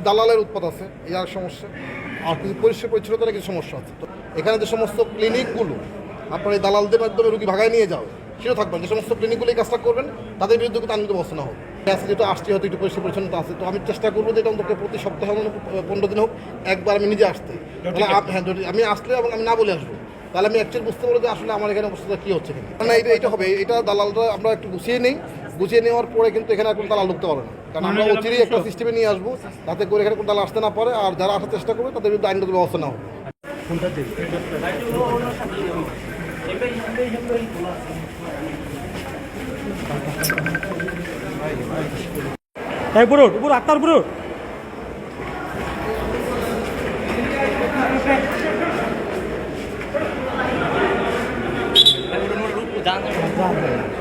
কিছু দালালের উৎপাদ আছে এই আর সমস্যা। আর কিছু পরিষ্কার পরিচ্ছন্নতার কিছু সমস্যা আছে। তো এখানে যে সমস্ত ক্লিনিকগুলো আপনার এই দালালদের মাধ্যমে রুগী ভাগায় নিয়ে যাও সেটা থাকবেন যে সমস্ত ক্লিনিকগুলো এই কাজটা করবেন তাদের বিরুদ্ধে কিন্তু আইনগত ব্যবস্থা না হোক আছে যেহেতু আসছে হয়তো একটু পরিষ্কার পরিচ্ছন্নতা আছে। তো আমি চেষ্টা করব যে এটা অন্তত প্রতি সপ্তাহে পনেরো দিন হোক একবার আমি নিজে আসতে। তাহলে হ্যাঁ যদি আমি আসলে এবং আমি না বলে আসব। তাহলে আমি অ্যাকচুয়ালি বুঝতে পারব যে আসলে আমার এখানে অবস্থা কী হচ্ছে এখানে না এটা এটা হবে এটা দালালরা আমরা একটু গুছিয়ে নিই। গুছিয়ে নেওয়ার পরে কিন্তু এখানে কোনো দালাল ঢুকতে পারে না। কারণ আমরা অচিরেই একটা সিস্টেমে নিয়ে আসব যাতে করে এখানে কোনো দালাল আসতে না পারে আর যারা আসার চেষ্টা করবে তাদের বিরুদ্ধে আইনগত ব্যবস্থা না হবে। এই উপরে উঠ, উপরে আক্তার উপরে উঠ।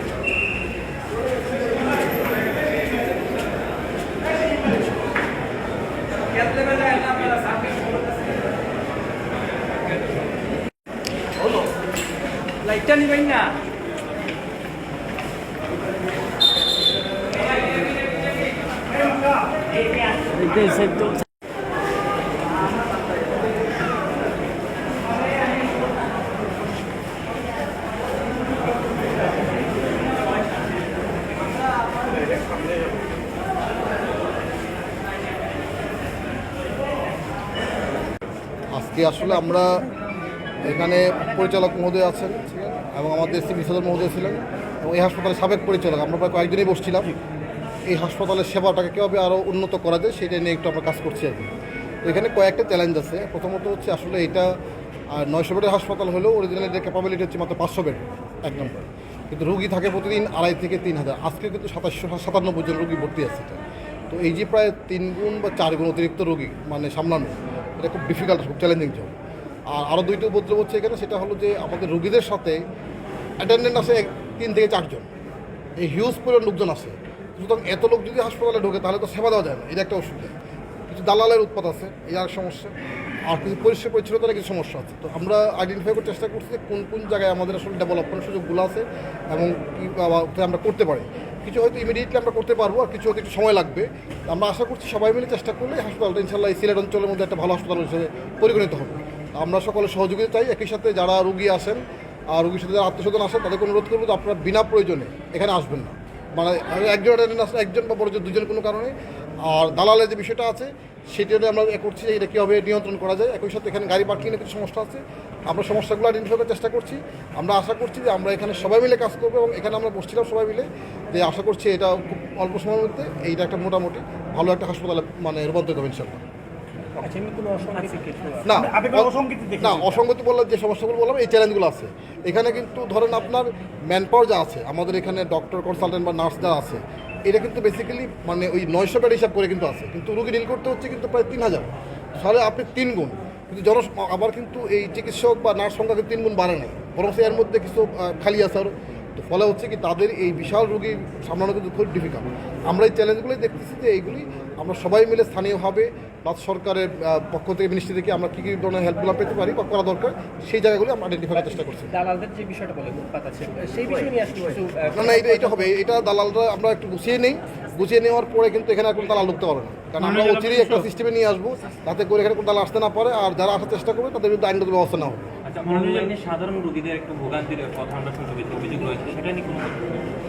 লাইটটা নিবেন না আজকে আসলে আমরা এখানে পরিচালক মহোদয় আছেন এবং আমাদের সিভিল সার্জন মহোদয় ছিলেন এবং এই হাসপাতালের সাবেক পরিচালক। আমরা প্রায় কয়েকদিনই বসছিলাম। এই হাসপাতালের সেবাটাকে কীভাবে আরও উন্নত করা যায় সেটা নিয়ে একটু আমরা কাজ করছি আর কি। তো এখানে কয়েকটা চ্যালেঞ্জ আছে। প্রথমত হচ্ছে আসলে এটা আর নয়শো বেডের হাসপাতাল হলেও অরিজিনাল এটার ক্যাপাবিলিটি হচ্ছে মাত্র পাঁচশো বেড এক নম্বর। কিন্তু রুগী থাকে প্রতিদিন আড়াই থেকে তিন হাজার। আজকে কিন্তু সাতাশশো সাতান্নব্বই জন রুগী ভর্তি আছে। তো এই যে প্রায় তিন গুণ বা চার গুণ অতিরিক্ত রোগী মানে সামলানো এটা খুব ডিফিকাল্ট খুব চ্যালেঞ্জিং জব আর আরও দুইটা উপদ্রব হচ্ছে এখানে, সেটা হলো যে আমাদের রুগীদের সাথে অ্যাটেন্ডেন্ট আছে তিন থেকে চারজন। এই হিউজ পরিমাণ লোকজন আছে। সুতরাং এত লোক যদি হাসপাতালে ঢোকে, তাহলে তো সেবা দেওয়া যায় না। এটা একটা অসুবিধা। কিছু দালালের উৎপাদ আছে, এই আর সমস্যা। আর কিছু পরিষ্কার পরিচ্ছন্নতার কিছু সমস্যা আছে। তো আমরা আইডেন্টিফাই করার চেষ্টা করছি যে কোন কোন জায়গায় আমাদের আসলে ডেভেলপমেন্ট সুযোগগুলো আছে এবং কি আমরা করতে পারি। কিছু হয়তো ইমিডিয়েটলি আমরা করতে পারব আর কিছু হয়তো একটু সময় লাগবে। আমরা আশা করছি সবাই মিলে চেষ্টা করলে হাসপাতালটা ইনশাল্লাহ সিলেট অঞ্চলের মধ্যে একটা ভালো হাসপাতাল হিসেবে পরিগণিত হবে। আমরা সকলে সহযোগিতা চাই, একই সাথে যারা রুগী আসেন আর রুগীর সাথে যারা আত্মীয়স্বজন আসেন তাদেরকে অনুরোধ করব যে আপনারা বিনা প্রয়োজনে এখানে আসবেন না। মানে একজন একজন বা বড় দুজন কোনো কারণে। আর দালালের যে বিষয়টা আছে, সেটা আমরা এ করছি যে এটা কীভাবে নিয়ন্ত্রণ করা যায়। একই সাথে এখানে গাড়ি পার্কিংয়ের কিছু সমস্যা আছে। আমরা সমস্যাগুলো আইডেন্টিফাই করার চেষ্টা করছি। আমরা আশা করছি যে আমরা এখানে সবাই মিলে কাজ করব এবং এখানে আমরা বসছিলাম সবাই মিলে যে আশা করছি এটা খুব অল্প সময়ের মধ্যে এইটা একটা মোটামুটি ভালো একটা হাসপাতালে মানে রূপান্তরিত হবে ইনশাল্লাহ না আপনি অসঙ্গতি না অসঙ্গতি বললাম যে সমস্যাগুলো বললাম এই চ্যালেঞ্জগুলো আছে। এখানে কিন্তু ধরেন আপনার ম্যান পাওয়ার যা আছে আমাদের এখানে ডক্টর কনসালটেন্ট বা নার্স যা আছে এটা কিন্তু বেসিক্যালি মানে ওই নয়শো বেড হিসাব করে কিন্তু আছে। কিন্তু রুগী ডিল করতে হচ্ছে কিন্তু প্রায় তিন হাজার। তাহলে আপনি তিন গুণ। কিন্তু জন আবার কিন্তু এই চিকিৎসক বা নার্স সংখ্যা কিন্তু তিন গুণ বাড়ে নাই বরং এর মধ্যে কিছু খালি আছে আরও তো ফলে হচ্ছে কি তাদের এই বিশাল রোগী সামলানো কিন্তু খুব ডিফিকাল্ট আমরা এই চ্যালেঞ্জগুলোই দেখতেছি যে এইগুলি আমরা সবাই মিলে স্থানীয়ভাবে প্লাস সরকারের পক্ষ থেকে মিনিস্ট্রি থেকে আমরা কী কী ধরনের হেল্পগুলো পেতে পারি বা করা দরকার সেই জায়গাগুলি আমরা আইডেন্টিফাই করার চেষ্টা করছি। দালালদের যে বিষয়টা বলে সেই বিষয় নিয়ে না না এটা এটা হবে। এটা দালালরা আমরা একটু গুছিয়ে নেই। গুছিয়ে নেওয়ার পরে কিন্তু এখানে এখন কোনো দালাল ঢুকতে পারে না। কারণ আমরা অচিরেই একটা সিস্টেমে নিয়ে আসব। যাতে করে এখানে কোনো দালাল আসতে না পারে। আর যারা আসার চেষ্টা করবে তাদের বিরুদ্ধে আইনগত ব্যবস্থা না হবে। সাধারণ রোগীদের একটু ভোগান্তির কথা আমরা শুনতে পেয়েছি অভিযোগ রয়েছে সেটা নিয়ে কোনো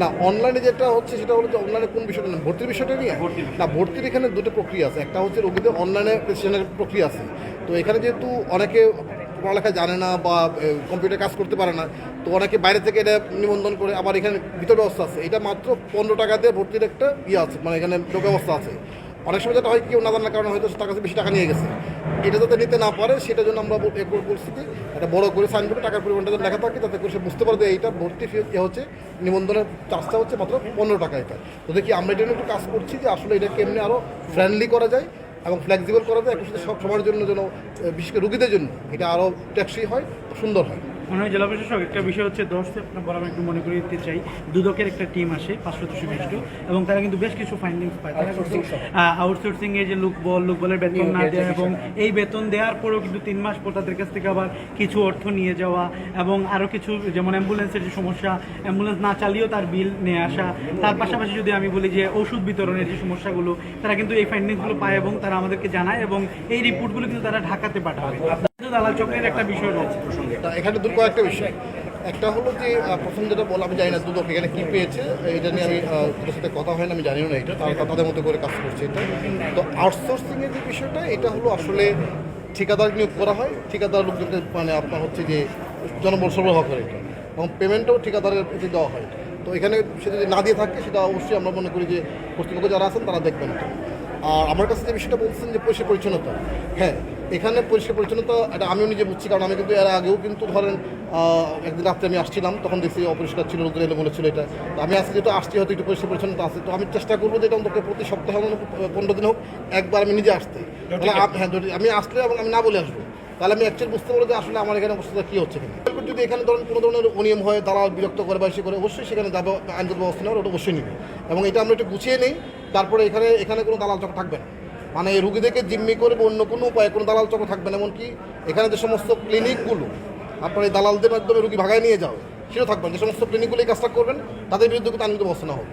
না। অনলাইনে যেটা হচ্ছে সেটা হলো যে অনলাইনে কোন বিষয়টা ভর্তির বিষয়টা নিয়ে? ভর্তির না ভর্তির এখানে দুটো প্রক্রিয়া আছে। একটা হচ্ছে রোগীদের অনলাইনে প্রক্রিয়া আছে। তো এখানে যেহেতু অনেকে পড়ালেখা জানে না বা কম্পিউটার কাজ করতে পারে না তো অনেকে বাইরে থেকে এটা নিবন্ধন করে আবার এখানে ভিতর ব্যবস্থা আছে। এটা মাত্র পনেরো টাকা দিয়ে ভর্তির একটা ইয়ে আছে মানে এখানে লোক ব্যবস্থা আছে। অনেক সময় যেটা হয় কেউ না জানার কারণে হয়তো তার কাছে বেশি টাকা নিয়ে গেছে। এটা যাতে নিতে না পারে, সেটার জন্য আমরা বল- এ করে বলছি যে একটা বড় করে সাইনবোর্ডে টাকার পরিমাণটা যেন লেখা থাকে যাতে করে সে বুঝতে পারে যে এইটা ভর্তি ফি হচ্ছে, নিবন্ধনের চার্জটা হচ্ছে মাত্র পনেরো টাকা এটা। তো দেখি আমরা এটা নিয়ে একটু কাজ করছি যে আসলে এটা কেমনি আরও ফ্রেন্ডলি করা যায় এবং ফ্লেক্সিবল করা যায় সাথে সব সময়ের জন্য যেন বিশেষ করে রুগীদের জন্য এটা আরও ট্যাক্সি হয়, সুন্দর হয়। মাননীয় জেলা প্রশাসক একটা বিষয় হচ্ছে দশ সেপ্টেম্বর আমি একটু মনে করে দিতে চাই দুদকের একটা টিম আসে পাঁচশো বিশিষ্ট এবং তারা কিন্তু বেশ কিছু ফাইন্ডিংস পায়। তারা আউটসোর্সিং এ যে লোক বল লোক বলের বেতন না দেওয়া এবং এই বেতন দেওয়ার পরেও কিন্তু তিন মাস পর তাদের কাছ থেকে আবার কিছু অর্থ নিয়ে যাওয়া এবং আরও কিছু যেমন অ্যাম্বুলেন্সের যে সমস্যা অ্যাম্বুলেন্স না চালিয়েও তার বিল নিয়ে আসা। তার পাশাপাশি যদি আমি বলি যে ওষুধ বিতরণের যে সমস্যাগুলো তারা কিন্তু এই ফাইন্ডিংসগুলো পায় এবং তারা আমাদেরকে জানায় এবং এই রিপোর্টগুলো কিন্তু তারা ঢাকাতে পাঠাবে। দালাল চক্রের একটা বিষয় রয়েছে এখানে দু কয়েকটা বিষয়। একটা হলো যে প্রথম যেটা বল আমি জানি না দুদক এখানে কী পেয়েছে এটা নিয়ে আমি ওদের সাথে কথা হয় না, আমি জানিও না এটা, তারা তাদের মতো করে কাজ করছে এটা। তো আউটসোর্সিংয়ের যে বিষয়টা, এটা হলো আসলে ঠিকাদার নিয়োগ করা হয়, ঠিকাদার লোকজনকে মানে আপনার হচ্ছে যে, জনবল সরবরাহ করে এটা। এবং পেমেন্টও ঠিকাদারের প্রতি দেওয়া হয়। তো এখানে সে যদি না দিয়ে থাকে, সেটা অবশ্যই আমরা মনে করি যে কর্তৃপক্ষ যারা আছেন, তারা দেখবেন আর আমার কাছে যে বিষয়টা বলছেন যে পরিষ্কার পরিচ্ছন্নতা হ্যাঁ এখানে পরিষ্কার পরিচ্ছন্নতা এটা আমিও নিজে বুঝছি কারণ আমি কিন্তু এর আগেও কিন্তু ধরেন একদিন রাত্রে আমি আসছিলাম তখন দেখছি অপরিষ্কার ছিল লোকের এলো মনে ছিল এটা। তো আমি আজকে যেটা আসছি হয়তো একটু পরিষ্কার পরিচ্ছন্নতা আছে তো আমি চেষ্টা করব যে এটা অন্তত প্রতি সপ্তাহে পনেরো দিন হোক একবার আমি নিজে আসতে। তাহলে আপ- হ্যাঁ যদি আমি আসলে এবং আমি না বলে আসব। তাহলে আমি অ্যাকচুয়ালি বুঝতে পারব যে আসলে আমার এখানে অবস্থা কী হচ্ছে এখানে যদি এখানে ধরেন কোনো ধরনের অনিয়ম হয় তারা বিরক্ত করে বা সে করে অবশ্যই সেখানে যাবে আইনগত ব্যবস্থা নেওয়ার ওটা অবশ্যই নেবে। এবং এটা আমরা একটু গুছিয়ে নিই তারপরে এখানে এখানে কোনো দালাল চক্র থাকবে না। মানে এই রুগীদেরকে জিম্মি করে অন্য কোনো উপায়ে, কোনো দালাল চক্র থাকবে না, এমনকি এখানে যে সমস্ত ক্লিনিকগুলো, আপনার এই দালালদের মাধ্যমে রুগী ভাগায় নিয়ে যাও সেটাও থাকবেন যে সমস্ত ক্লিনিকগুলো এই কাজটা করবেন, তাদের বিরুদ্ধে কিন্তু আইনগত ব্যবস্থা নেওয়া হবে।